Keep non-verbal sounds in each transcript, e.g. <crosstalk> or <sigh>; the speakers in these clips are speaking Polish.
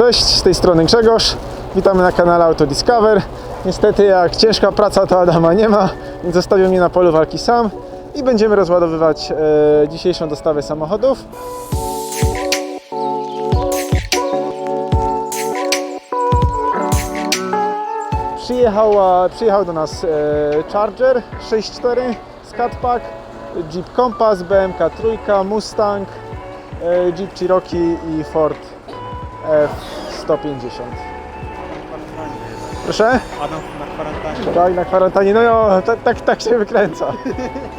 Cześć, z tej strony Grzegorz. Witamy na kanale Auto Discover. Niestety jak ciężka praca to Adama nie ma, więc zostawił mnie na polu walki sam i będziemy rozładowywać e, dzisiejszą dostawę samochodów. Przyjechała, przyjechał do nas e, Charger 6.4, Scatpack, Jeep Compass, BMK trójka, Mustang, e, Jeep Cherokee i Ford F-150. Proszę? Adam na kwarantannie. Tak, na kwarantannie. No jo, tak, tak, tak się wykręca.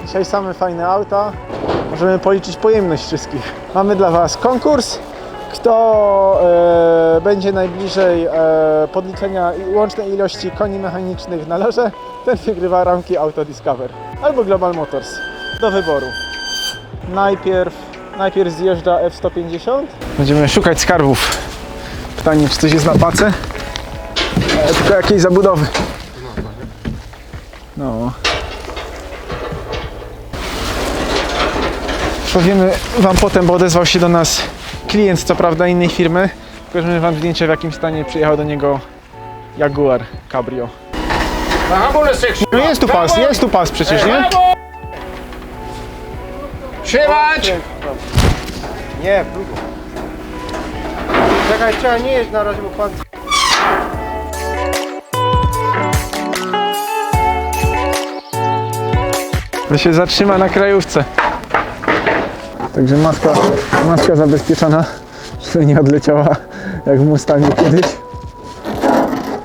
Dzisiaj same fajne auta. Możemy policzyć pojemność wszystkich. Mamy dla Was konkurs. Kto e, będzie najbliżej e, podliczenia łącznej ilości koni mechanicznych na loże, ten wygrywa ramki Auto Discover albo Global Motors. Do wyboru. Najpierw, najpierw zjeżdża F-150. Będziemy szukać skarbów. Pytanie, czy coś jest na pace? E, tylko jakiejś zabudowy. No. Powiemy Wam potem, bo odezwał się do nas klient, co prawda innej firmy. Pokażemy Wam zdjęcie, w jakim stanie przyjechał do niego Jaguar Cabrio. No jest tu pas, jest tu pas przecież, nie? Trzymać! Nie, próbuj. Czekaj, trzeba nie jeść na razie, bo pan... To się zatrzyma na krajówce. Także maska, maska zabezpieczona, żeby nie odleciała jak w Mustangu kiedyś.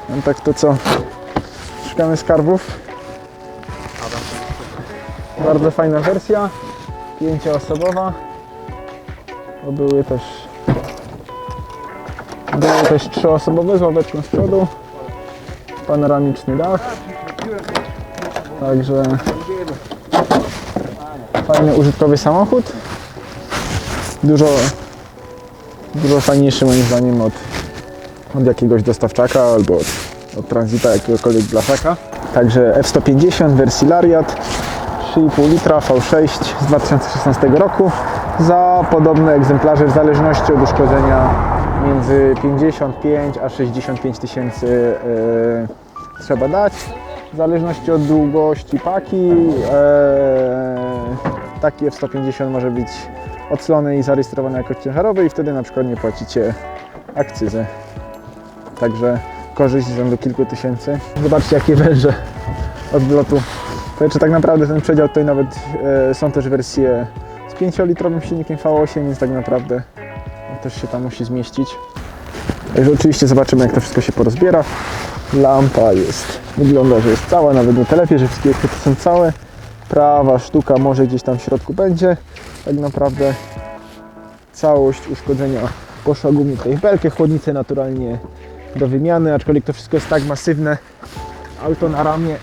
No tak to co? Szukamy skarbów. Bardzo fajna wersja. Pięcioosobowa. Bo były też były też trzyosobowe z ławeczką z przodu. Panoramiczny dach. Także fajny użytkowy samochód. Dużo, dużo fajniejszy moim zdaniem od, od jakiegoś dostawczaka albo od, od Transita jakiegokolwiek blaszaka. Także F150 wersji Lariat 3,5 litra V6 z 2016 roku za podobne egzemplarze w zależności od uszkodzenia między 55 a 65 tysięcy e, trzeba dać w zależności od długości paki e, taki F150 może być oclony i zarejestrowany jako ciężarowy i wtedy na przykład nie płacicie akcyzy. Także korzyść z rzędu kilku tysięcy. Zobaczcie jakie węże odlotu. Powiedzmy, tak naprawdę ten przedział tutaj nawet e, są też wersje z 5-litrowym silnikiem V8, więc tak naprawdę też się tam musi zmieścić. Także oczywiście zobaczymy jak to wszystko się porozbiera. Lampa jest, wygląda, że jest cała, nawet na telepie, że wszystkie chwyty są całe. Prawa sztuka może gdzieś tam w środku będzie. Tak naprawdę całość uszkodzenia poszła głównie w belkę, chłodnice naturalnie do wymiany, aczkolwiek to wszystko jest tak masywne. Auto na ramię.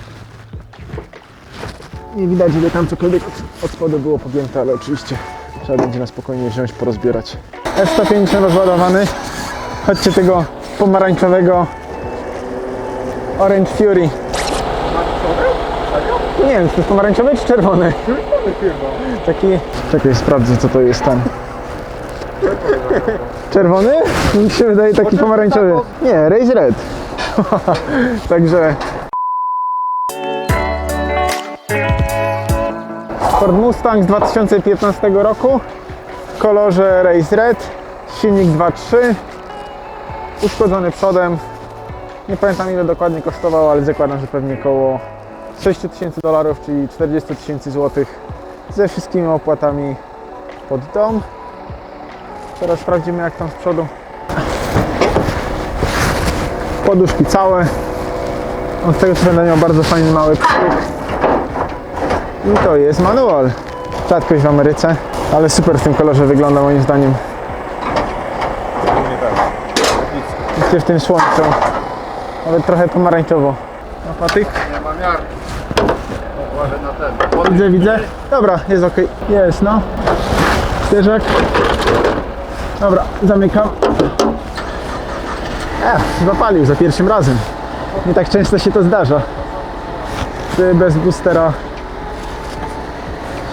Nie widać, żeby tam cokolwiek od spodu było pogięte, ale oczywiście trzeba będzie na spokojnie wziąć, porozbierać. F150 rozładowany. Chodźcie tego pomarańczowego Orange Fury. Nie wiem, czy to jest pomarańczowy czy czerwony? Taki... Czekaj, sprawdzę co to jest tam. Czerwony? Mi się wydaje taki pomarańczowy. Nie, Race Red. <laughs> Także... Ford Mustang z 2015 roku kolorze Race Red, silnik 2.3, uszkodzony przodem, nie pamiętam ile dokładnie kosztował, ale zakładam, że pewnie około 6000 dolarów, czyli 40 tysięcy złotych ze wszystkimi opłatami pod dom. Teraz sprawdzimy jak tam z przodu. Poduszki całe. Od tego co będę miał bardzo fajny mały krzyk. I to jest manual. Rzadkość w Ameryce, ale super w tym kolorze wygląda moim zdaniem. Jeszcze w tym słońcu. Nawet trochę pomarańczowo. Na patyk. Nie ma miar. Uważaj na ten. Widzę, widzę. Dobra, jest ok. Jest, no. Ścieżek. Dobra, zamykam. E, zapalił za pierwszym razem. Nie tak często się to zdarza. Bez boostera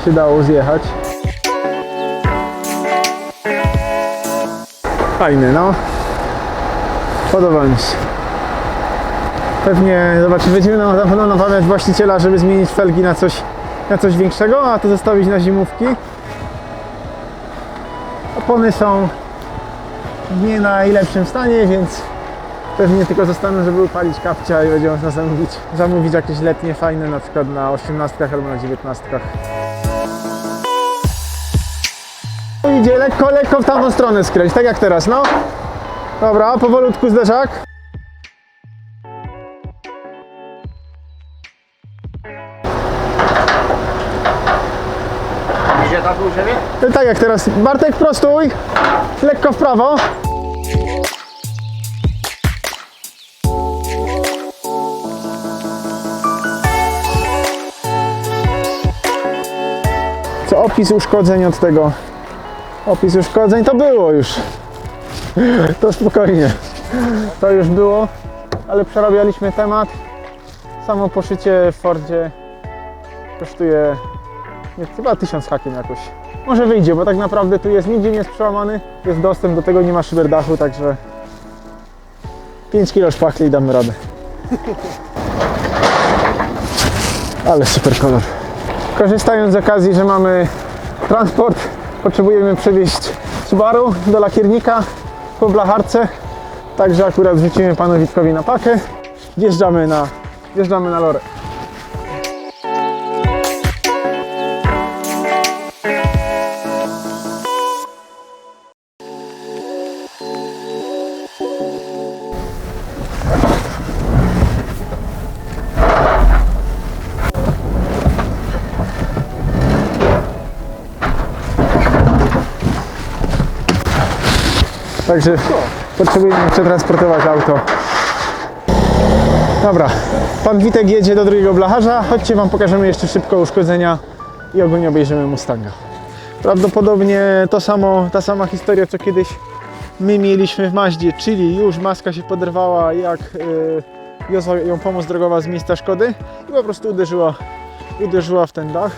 się dało zjechać. Fajny, no. Podoba mi się. Pewnie, zobaczy, będziemy na na pewno właściciela, żeby zmienić felgi na coś, na coś większego, a to zostawić na zimówki. Opony są w nie najlepszym stanie, więc pewnie tylko zostaną, żeby upalić kapcia i będzie można zamówić, zamówić jakieś letnie fajne, na przykład na 18 albo na 19. lekko, lekko w tamtą stronę skręć, tak jak teraz, no. Dobra, powolutku zderzak. Był siebie? No Tak jak teraz. Bartek, prostuj. Lekko w prawo. Co opis uszkodzeń od tego? Opis uszkodzeń to było już. To spokojnie. To już było, ale przerabialiśmy temat. Samo poszycie w Fordzie kosztuje nie, chyba tysiąc hakiem jakoś. Może wyjdzie, bo tak naprawdę tu jest, nigdzie nie jest przełamany, jest dostęp do tego, nie ma szyberdachu, także 5 kilo szpachli i damy radę. Ale super kolor. Korzystając z okazji, że mamy transport, potrzebujemy przewieźć Subaru do lakiernika po blacharce, także akurat wrzucimy panu Witkowi na pakę, wjeżdżamy na, wjeżdżamy na lorę. Także potrzebujemy przetransportować auto. Dobra, pan Witek jedzie do drugiego blacharza. Chodźcie, wam pokażemy jeszcze szybko uszkodzenia i ogólnie obejrzymy Mustanga. Prawdopodobnie to samo, ta sama historia, co kiedyś my mieliśmy w Maździe, czyli już maska się poderwała, jak wiozła ją pomoc drogowa z miejsca szkody i po prostu uderzyła, uderzyła w ten dach.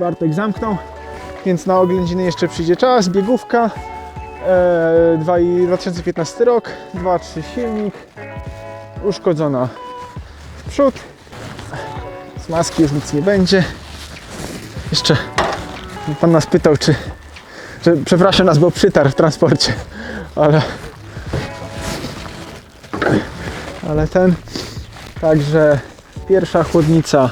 Bartek zamknął, więc na oględziny jeszcze przyjdzie czas, biegówka, E, dwa i- 2015 rok, 2.3 silnik, uszkodzona w przód, z maski już nic nie będzie. Jeszcze pan nas pytał, czy, że przepraszam nas, bo przytarł w transporcie, ale ale ten, także pierwsza chłodnica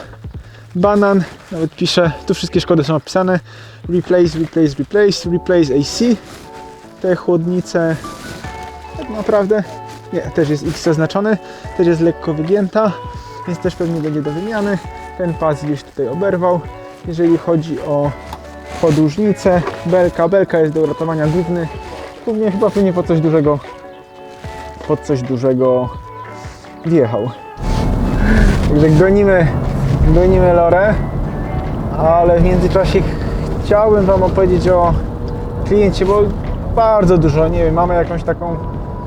banan, nawet pisze, tu wszystkie szkody są opisane, replace, replace, replace, replace AC, te chłodnice tak naprawdę nie, też jest X zaznaczony, też jest lekko wygięta, więc też pewnie będzie do wymiany. Ten pas gdzieś tutaj oberwał. Jeżeli chodzi o podłużnicę, belka, belka jest do uratowania główny, głównie chyba pewnie pod coś dużego, pod coś dużego wjechał. Także gonimy, gonimy Lorę, ale w międzyczasie chciałbym Wam opowiedzieć o kliencie, bo bardzo dużo, nie wiem, mamy jakąś taką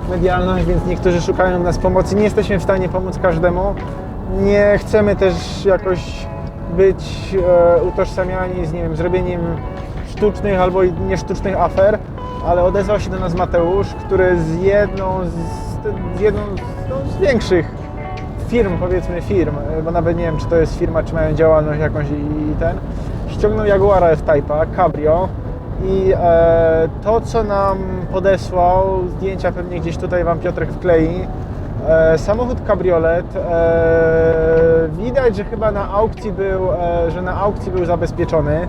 medialność, więc niektórzy szukają nas pomocy. Nie jesteśmy w stanie pomóc każdemu. Nie chcemy też jakoś być e, utożsamiani z, nie wiem, zrobieniem sztucznych albo niesztucznych afer, ale odezwał się do nas Mateusz, który z jedną z, z jedną z, no, z większych firm, powiedzmy firm, e, bo nawet nie wiem, czy to jest firma, czy mają działalność jakąś i, i ten, ściągnął Jaguara F-Type'a, Cabrio i e, to, co nam podesłał, zdjęcia pewnie gdzieś tutaj Wam Piotrek wklei, e, samochód kabriolet, e, widać, że chyba na aukcji był, e, że na aukcji był zabezpieczony,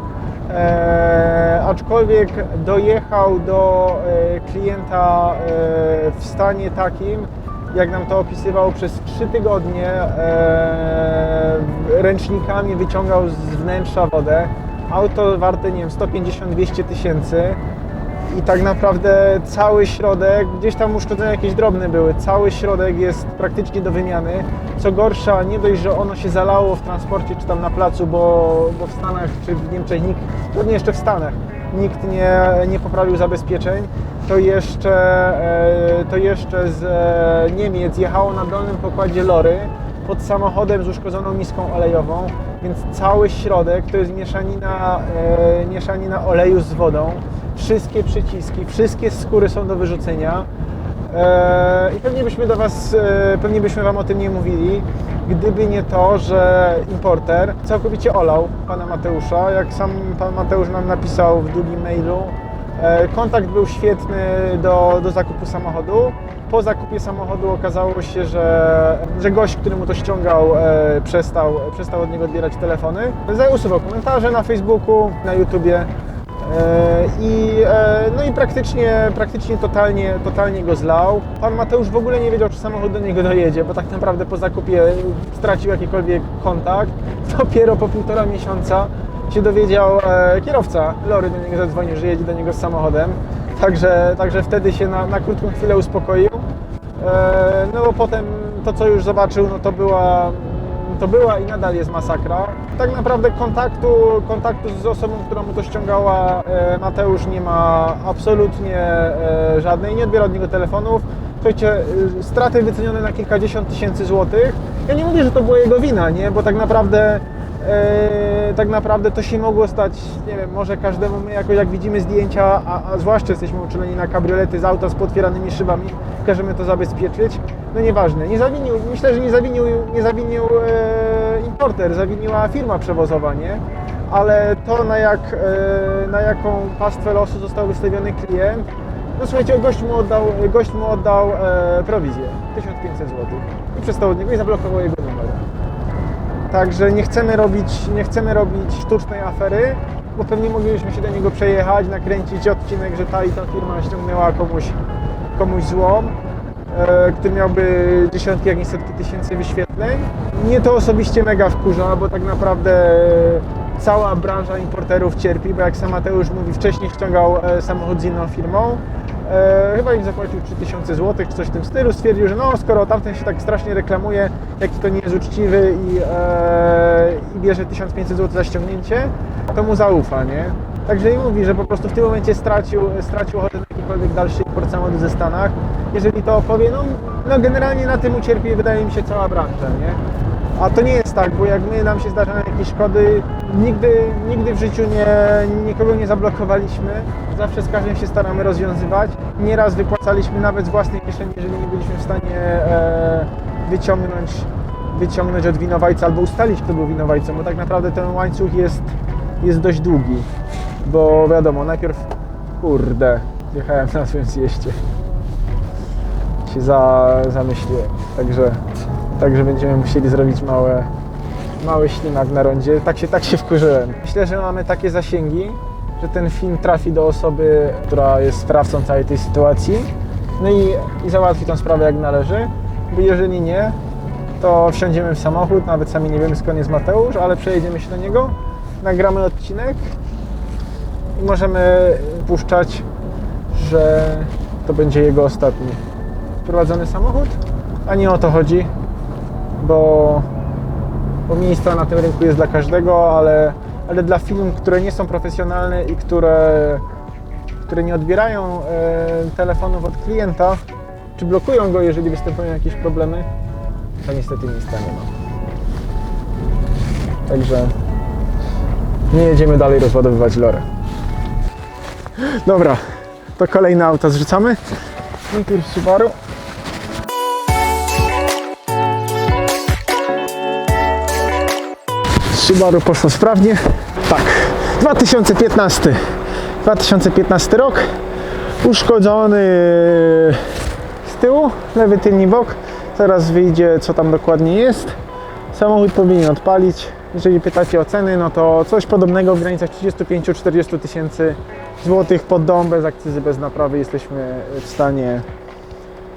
e, aczkolwiek dojechał do e, klienta e, w stanie takim, jak nam to opisywał, przez 3 tygodnie e, ręcznikami wyciągał z wnętrza wodę. Auto warte, nie wiem, 150-200 tysięcy i tak naprawdę cały środek, gdzieś tam uszkodzenia jakieś drobne były, cały środek jest praktycznie do wymiany. Co gorsza, nie dość, że ono się zalało w transporcie czy tam na placu, bo, bo w Stanach czy w Niemczech nikt, pewnie jeszcze w Stanach, nikt nie, nie poprawił zabezpieczeń, to jeszcze, e, to jeszcze z e, Niemiec jechało na dolnym pokładzie lory pod samochodem z uszkodzoną miską olejową, więc cały środek to jest mieszanina, e, mieszanina oleju z wodą. Wszystkie przyciski, wszystkie skóry są do wyrzucenia. E, I pewnie byśmy do Was, e, pewnie byśmy Wam o tym nie mówili, gdyby nie to, że importer całkowicie olał pana Mateusza. Jak sam pan Mateusz nam napisał w długim mailu, kontakt był świetny do, do zakupu samochodu. Po zakupie samochodu okazało się, że, że gość, który mu to ściągał, e, przestał, przestał od niego odbierać telefony. Usuwał komentarze na Facebooku, na YouTubie. E, I, e, no i praktycznie, praktycznie totalnie, totalnie go zlał. Pan Mateusz w ogóle nie wiedział, czy samochód do niego dojedzie, bo tak naprawdę po zakupie stracił jakikolwiek kontakt. Dopiero po półtora miesiąca się dowiedział e, kierowca Lory do niego zadzwonił, że jedzie do niego z samochodem. Także, także wtedy się na, na krótką chwilę uspokoił. E, No bo potem to, co już zobaczył, no to była, to była i nadal jest masakra. Tak naprawdę kontaktu, kontaktu z osobą, która mu to ściągała, e, Mateusz nie ma absolutnie e, żadnej, nie odbiera od niego telefonów. Słuchajcie, e, straty wycenione na kilkadziesiąt tysięcy złotych. Ja nie mówię, że to była jego wina, nie? Bo tak naprawdę E, tak naprawdę to się mogło stać, nie wiem, może każdemu my jakoś jak widzimy zdjęcia, a, a zwłaszcza jesteśmy uczuleni na kabriolety z auta z potwieranymi szybami, każemy to zabezpieczyć. No nieważne, nie zawinił, myślę, że nie zawinił, nie zawinił e, importer, zawiniła firma przewozowa, nie? Ale to na, jak, e, na jaką pastwę losu został wystawiony klient, no słuchajcie, gość mu oddał, gość mu oddał e, prowizję, 1500 zł i przestał od niego i zablokował jego. Także nie chcemy robić, nie chcemy robić sztucznej afery, bo pewnie moglibyśmy się do niego przejechać, nakręcić odcinek, że ta i ta firma ściągnęła komuś, komuś złom, e, który miałby dziesiątki, jak nie setki tysięcy wyświetleń. Mnie to osobiście mega wkurza, bo tak naprawdę cała branża importerów cierpi, bo jak sam Mateusz mówi, wcześniej ściągał e, samochód z inną firmą, E, chyba im zapłacił 3000 zł czy coś w tym stylu. Stwierdził, że no skoro tamten się tak strasznie reklamuje, jaki to nie jest uczciwy i, e, i bierze 1500 zł za ściągnięcie, to mu zaufa, nie? Także i mówi, że po prostu w tym momencie stracił, stracił ochotę na jakikolwiek dalszy import samochodu ze Stanach. Jeżeli to opowie, no, no generalnie na tym ucierpi wydaje mi się cała branża, nie? A to nie jest tak, bo jak my nam się zdarzają jakieś szkody, nigdy, nigdy w życiu nie, nikogo nie zablokowaliśmy. Zawsze z każdym się staramy rozwiązywać. Nieraz wypłacaliśmy nawet z własnej kieszeni, jeżeli nie byliśmy w stanie e, wyciągnąć, wyciągnąć od winowajca albo ustalić, kto był winowajcą, bo tak naprawdę ten łańcuch jest, jest dość długi. Bo wiadomo, najpierw kurde, jechałem na swoim zjeździe się za, zamyśliłem. Także, także będziemy musieli zrobić małe, mały ślimak na rondzie. Tak się, tak się wkurzyłem. Myślę, że mamy takie zasięgi, że ten film trafi do osoby, która jest sprawcą całej tej sytuacji. No i, i załatwi tą sprawę jak należy. Bo jeżeli nie, to wsiądziemy w samochód, nawet sami nie wiemy skąd jest Mateusz, ale przejedziemy się do niego, nagramy odcinek i możemy puszczać, że to będzie jego ostatni prowadzony samochód, a nie o to chodzi, bo, bo miejsca na tym rynku jest dla każdego, ale, ale dla firm, które nie są profesjonalne i które, które nie odbierają e, telefonów od klienta, czy blokują go, jeżeli występują jakieś problemy, to niestety nie ma. Także nie jedziemy dalej rozładowywać lorę. Dobra, to kolejne auto zrzucamy. Najpierw Subaru. Subaru poszło sprawnie. Tak, 2015. 2015 rok. Uszkodzony z tyłu, lewy tylny bok. Zaraz wyjdzie, co tam dokładnie jest. Samochód powinien odpalić. Jeżeli pytacie o ceny, no to coś podobnego w granicach 35-40 tysięcy złotych pod dom, bez akcyzy, bez naprawy jesteśmy w stanie,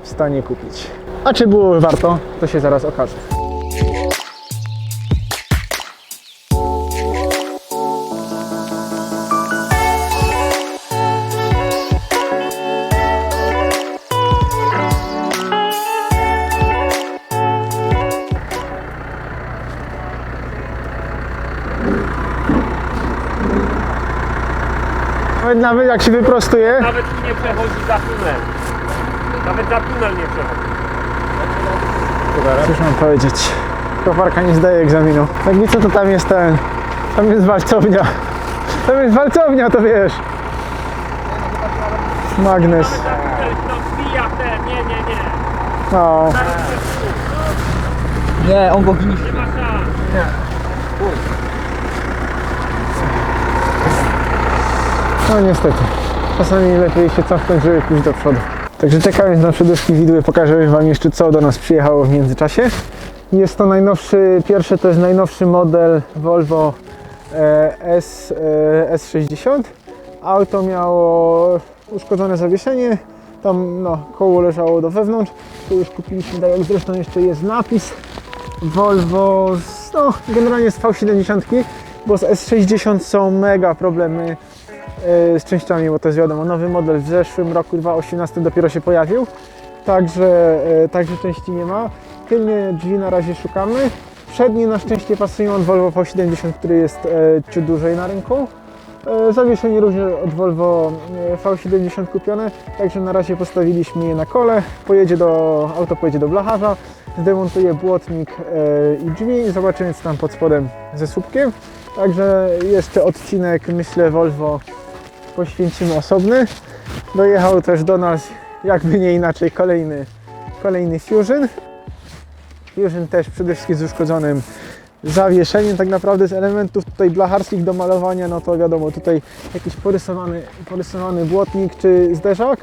w stanie kupić. A czy było warto, to się zaraz okaże. Nawet, nawet jak się wyprostuje, Nawet tu nie przechodzi za tunel. Nawet za tunel nie przechodzi. Cóż mam powiedzieć? Koparka nie zdaje egzaminu. Jak widzę, to tam jest ten... Tam jest walcownia. Tam jest walcownia, to wiesz. Magnes. To wbija w te, nie, No, Nie, on go gniś. Nie ma szans. No niestety. Czasami lepiej się cofnąć, żeby pójść do przodu. Także czekając na przeduszki widły, pokażę Wam jeszcze co do nas przyjechało w międzyczasie. Jest to najnowszy, pierwszy to jest najnowszy model Volvo e, S, e, S60. Auto miało uszkodzone zawieszenie, tam no, koło leżało do wewnątrz. Tu już kupiliśmy, tak jak zresztą jeszcze jest napis Volvo, z, no generalnie z V70, bo z S60 są mega problemy z częściami, bo to jest wiadomo, nowy model w zeszłym roku 2018 dopiero się pojawił, także, e, także części nie ma. Tylnie drzwi na razie szukamy. Przednie na szczęście pasują od Volvo V70, który jest e, ciut dłużej na rynku. E, Zawieszenie również od Volvo e, V70 kupione, także na razie postawiliśmy je na kole. Pojedzie do, auto pojedzie do blacharza, zdemontuje błotnik e, i drzwi. Zobaczymy co tam pod spodem ze słupkiem. Także jeszcze odcinek, myślę, Volvo poświęcimy osobny. Dojechał też do nas, jakby nie inaczej, kolejny, kolejny Fusion. Fusion też przede wszystkim z uszkodzonym zawieszeniem tak naprawdę z elementów tutaj blacharskich do malowania, no to wiadomo, tutaj jakiś porysowany, porysowany błotnik czy zderzak,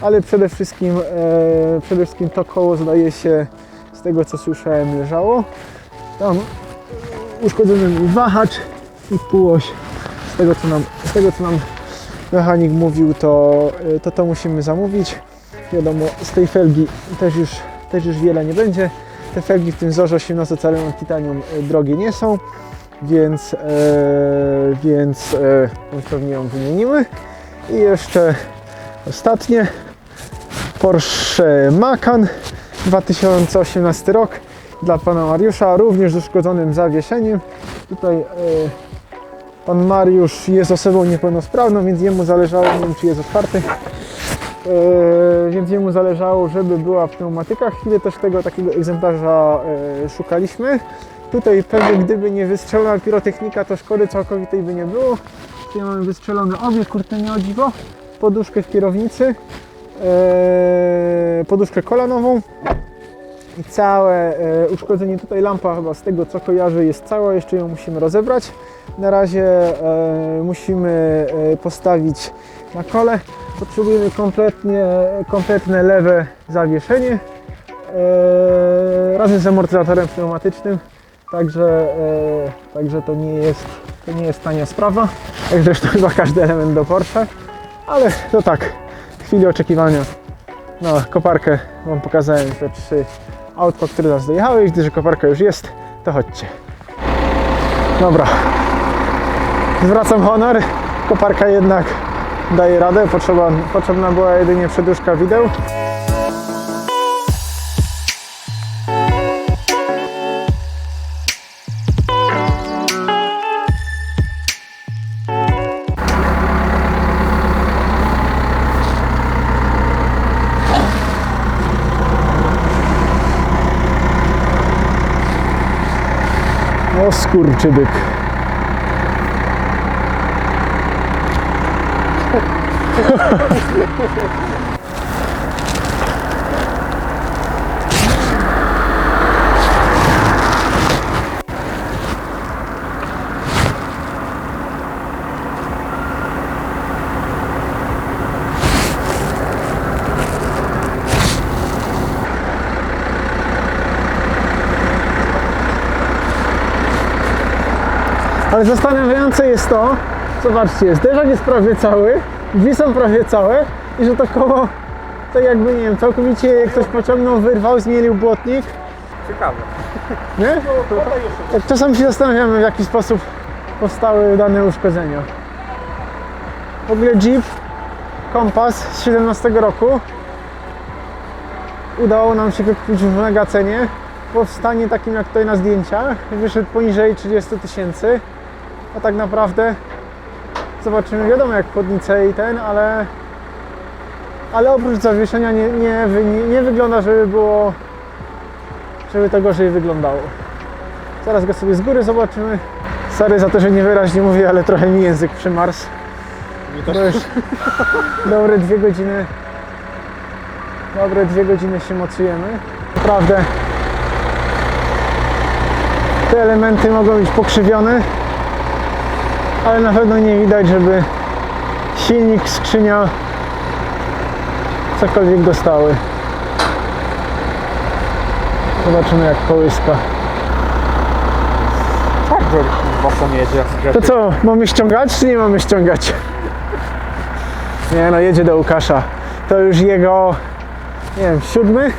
ale przede wszystkim, e, przede wszystkim to koło zdaje się z tego co słyszałem leżało. Tam uszkodzony wahacz i półoś. Z tego co nam, z tego, co nam mechanik mówił, to, e, to to musimy zamówić. Wiadomo, z tej felgi też już, też już wiele nie będzie. Te felgi w tym wzorze 18-calowym titanium e, drogie nie są, więc, e, więc, e, więc pewnie ją wymienimy. I jeszcze ostatnie Porsche Macan 2018 rok dla pana Mariusza, również z uszkodzonym zawieszeniem. Tutaj e, pan Mariusz jest osobą niepełnosprawną, więc jemu zależało, nie wiem czy jest otwarty, e, więc jemu zależało, żeby była pneumatyka. Chwilę też tego takiego egzemplarza e, szukaliśmy. Tutaj pewnie gdyby nie wystrzelona pirotechnika, to szkody całkowitej by nie było. Tutaj mamy wystrzelone obie kurtyny o dziwo, poduszkę w kierownicy, e, poduszkę kolanową i całe e, uszkodzenie. Tutaj lampa chyba z tego co kojarzę jest cała, jeszcze ją musimy rozebrać. Na razie e, musimy e, postawić na kole. Potrzebujemy kompletnie, kompletne lewe zawieszenie razem z amortyzatorem pneumatycznym. Także, także to, nie jest, to nie jest tania sprawa, jak zresztą chyba każdy element do Porsche, ale to tak, w chwili oczekiwania no, koparkę Wam pokazałem te trzy autko, które nas dojechały i że koparka już jest, to chodźcie. Dobra, zwracam honor, koparka jednak daje radę, potrzeba, potrzebna była jedynie przeduszka wideł. Skurczybyk. Ale zastanawiające jest to, zobaczcie, zderzak jest prawie cały, drzwi są prawie całe i że to koło, tak jakby, nie wiem, całkowicie ktoś pociągnął, wyrwał, zmienił błotnik, Ciekawe. nie? Tak czasami się zastanawiamy, w jaki sposób powstały dane uszkodzenia. W ogóle Jeep Compass z 17 roku udało nam się wykupić w mega cenie. Po stanie takim jak tutaj na zdjęciach wyszedł poniżej 30 tysięcy. A tak naprawdę zobaczymy, wiadomo jak chłodnice i ten, ale ale oprócz zawieszenia nie, nie, nie, nie wygląda, żeby było żeby to gorzej wyglądało. Zaraz go sobie z góry zobaczymy. Sorry za to, że niewyraźnie mówię, ale trochę mi język przymarsł. To już dobre dwie godziny Dobre dwie godziny się mocujemy. Naprawdę te elementy mogą być pokrzywione, ale na pewno nie widać, żeby silnik, skrzynia cokolwiek dostały. Zobaczymy jak kołyska. Charger kurwa sam jedzie. To co, mamy ściągać czy nie mamy ściągać? Nie no, jedzie do Łukasza. To już jego, nie wiem, siódmy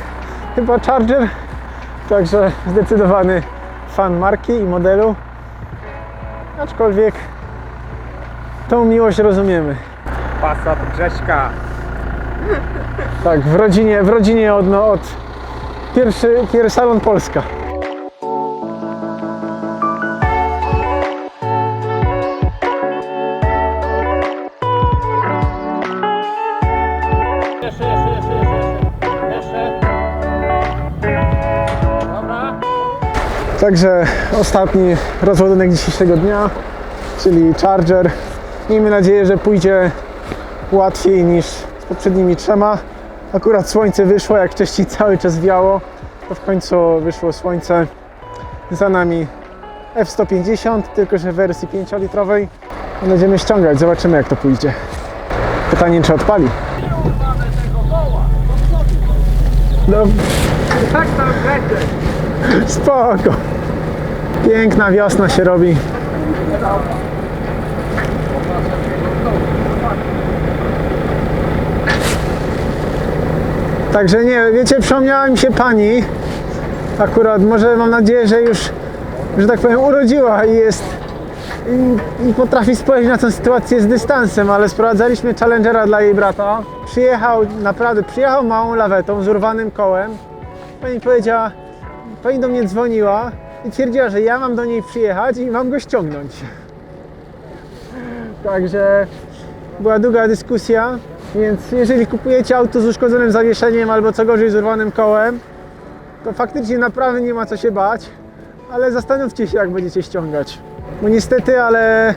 chyba Charger. Także zdecydowany fan marki i modelu. Aczkolwiek tą miłość rozumiemy. Passat Grześka. Tak, w rodzinie, w rodzinie od, no, od pierwszy, pierwszy salon Polska. Jeszcze, jeszcze, jeszcze, jeszcze. Jeszcze. Dobra. Także ostatni rozładunek dzisiejszego dnia, czyli Charger. Miejmy nadzieję, że pójdzie łatwiej niż z poprzednimi trzema. Akurat słońce wyszło, jak wcześniej cały czas wiało, to w końcu wyszło słońce. Za nami F150, tylko że w wersji 5-litrowej. Będziemy ściągać, zobaczymy jak to pójdzie. Pytanie, czy odpali. No, Tak tam Grześek. Spoko. Piękna wiosna się robi. Także nie, wiecie, przypomniała mi się pani. Akurat, może mam nadzieję, że już, że tak powiem, urodziła i jest i, i potrafi spojrzeć na tę sytuację z dystansem, ale sprowadzaliśmy Challengera dla jej brata. Przyjechał, naprawdę, przyjechał małą lawetą z urwanym kołem. Pani powiedziała, Pani do mnie dzwoniła i twierdziła, że ja mam do niej przyjechać i mam go ściągnąć. <laughs> Także była długa dyskusja, więc jeżeli kupujecie auto z uszkodzonym zawieszeniem albo co gorzej z urwanym kołem, to faktycznie naprawdę nie ma co się bać, ale zastanówcie się jak będziecie ściągać. Bo niestety, ale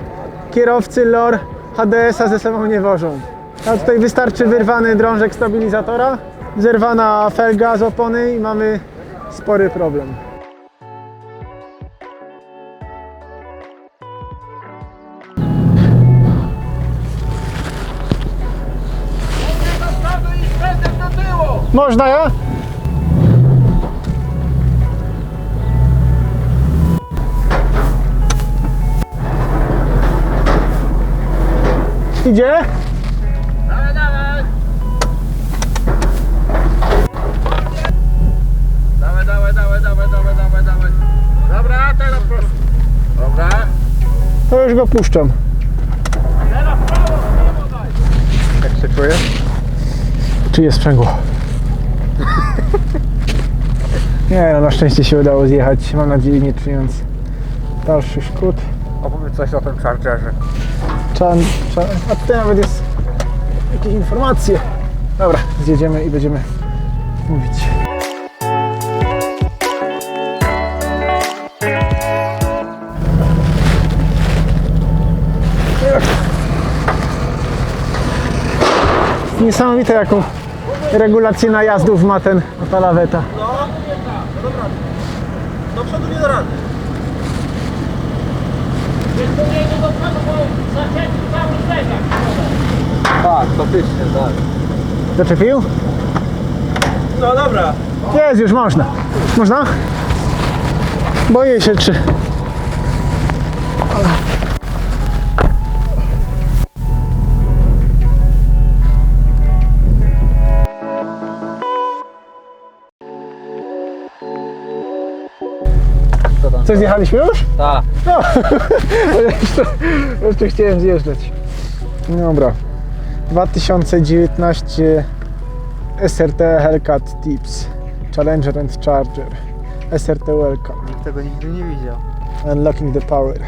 kierowcy LOR HDS-a ze sobą nie wożą. A tutaj wystarczy wyrwany drążek stabilizatora, zerwana felga z opony i mamy spory problem. Można ja? Idzie? Dawaj, dawaj. Dawaj, dawaj, dawaj, dawaj, dawaj, dawaj, dawaj. Dobra, teraz prosto. Dobra. To już go puszczam. Teraz prawo, prawo daj. Jak się czujesz? Czy jest sprzęgło? <laughs> Nie no, na szczęście się udało zjechać. Mam nadzieję, nie czując dalszych szkód. Opowiedz coś o tym Chargerze. Czan, czan, a tutaj nawet jest jakieś informacje. Dobra, zjedziemy i będziemy mówić. Niesamowite jaką regulację najazdów ma ten ta laweta. To nie do przodu, bo zaczęli cały zderzak. Tak, faktycznie, tak. Zaczepił? No dobra. Jest, już można. Można? Boję się, czy... Coś zjechaliśmy już? Tak. No, <laughs> jeszcze, jeszcze chciałem zjeżdżać. Dobra. 2019 SRT Hellcat Tips Challenger and Charger SRT Welcome Nikt tego nigdy nie widział. Unlocking the power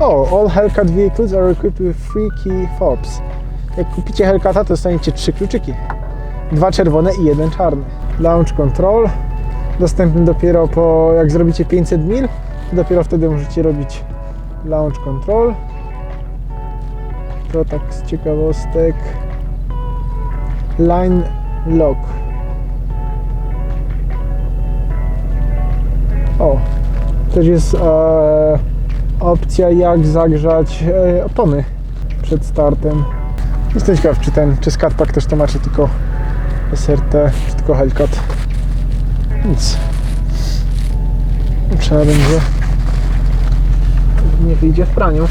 Oh, all Hellcat vehicles are equipped with three key fobs Jak kupicie Hellcata to dostaniecie trzy kluczyki Dwa czerwone i jeden czarny Launch control Dostępny dopiero po, jak zrobicie 500 mil Dopiero wtedy możecie robić launch control To tak z ciekawostek Line lock. O, też jest e, opcja jak zagrzać e, opony przed startem. Jestem ciekaw, czy ten, czy Skatpak też tłumaczy tylko SRT, czy tylko Hellcat. Nic. Trzeba będzie. Nie wyjdzie w praniu.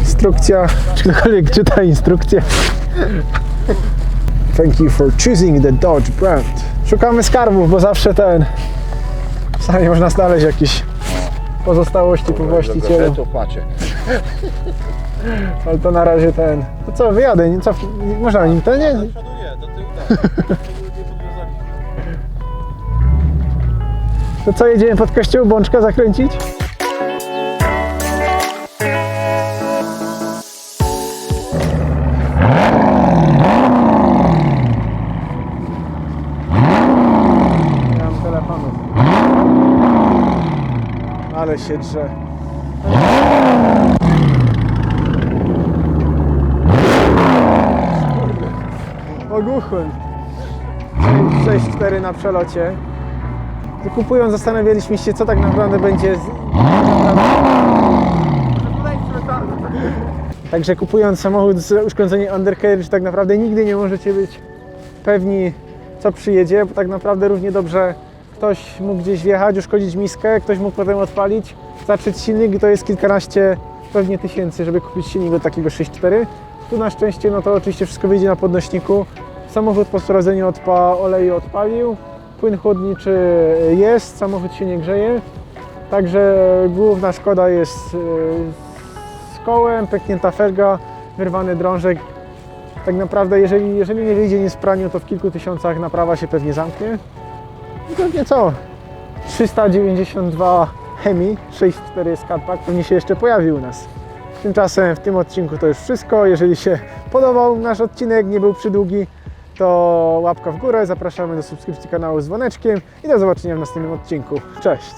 Instrukcja. Czy ktokolwiek czyta instrukcję? Thank you for choosing the Dodge brand. Szukamy skarbów, bo zawsze ten. Stanie można znaleźć jakieś pozostałości po właścicielu. To. Ale to na razie ten. To co, wyjadę, nie, co, nie- można nim to nie? Do tyłu tak. <laughs> To co, jedziemy pod kościół bączka zakręcić? Ale się drze. Ogłuchłem. 6-4 na przelocie. Kupując zastanawialiśmy się, co tak naprawdę będzie z... Także kupując samochód z uszkodzeniem undercarriage tak naprawdę nigdy nie możecie być pewni, co przyjedzie, bo tak naprawdę równie dobrze ktoś mógł gdzieś wjechać, uszkodzić miskę, ktoś mógł potem odpalić, zatrzeć silnik i to jest kilkanaście pewnie tysięcy, żeby kupić silnik do takiego 6.4. Tu na szczęście, no to oczywiście wszystko wyjdzie na podnośniku. Samochód po sprawdzeniu odpa oleju odpalił, płyn chłodniczy jest, samochód się nie grzeje. Także główna szkoda jest yy, z kołem, pęknięta felga, wyrwany drążek. Tak naprawdę, jeżeli, jeżeli nie wyjdzie nic w praniu, to w kilku tysiącach naprawa się pewnie zamknie. Pewnie co? 392 Hemi 6.4 Skatpack pewnie się jeszcze pojawi u nas. Tymczasem w tym odcinku to już wszystko. Jeżeli się podobał nasz odcinek, nie był przydługi, to łapka w górę. Zapraszamy do subskrypcji kanału z dzwoneczkiem i do zobaczenia w następnym odcinku. Cześć!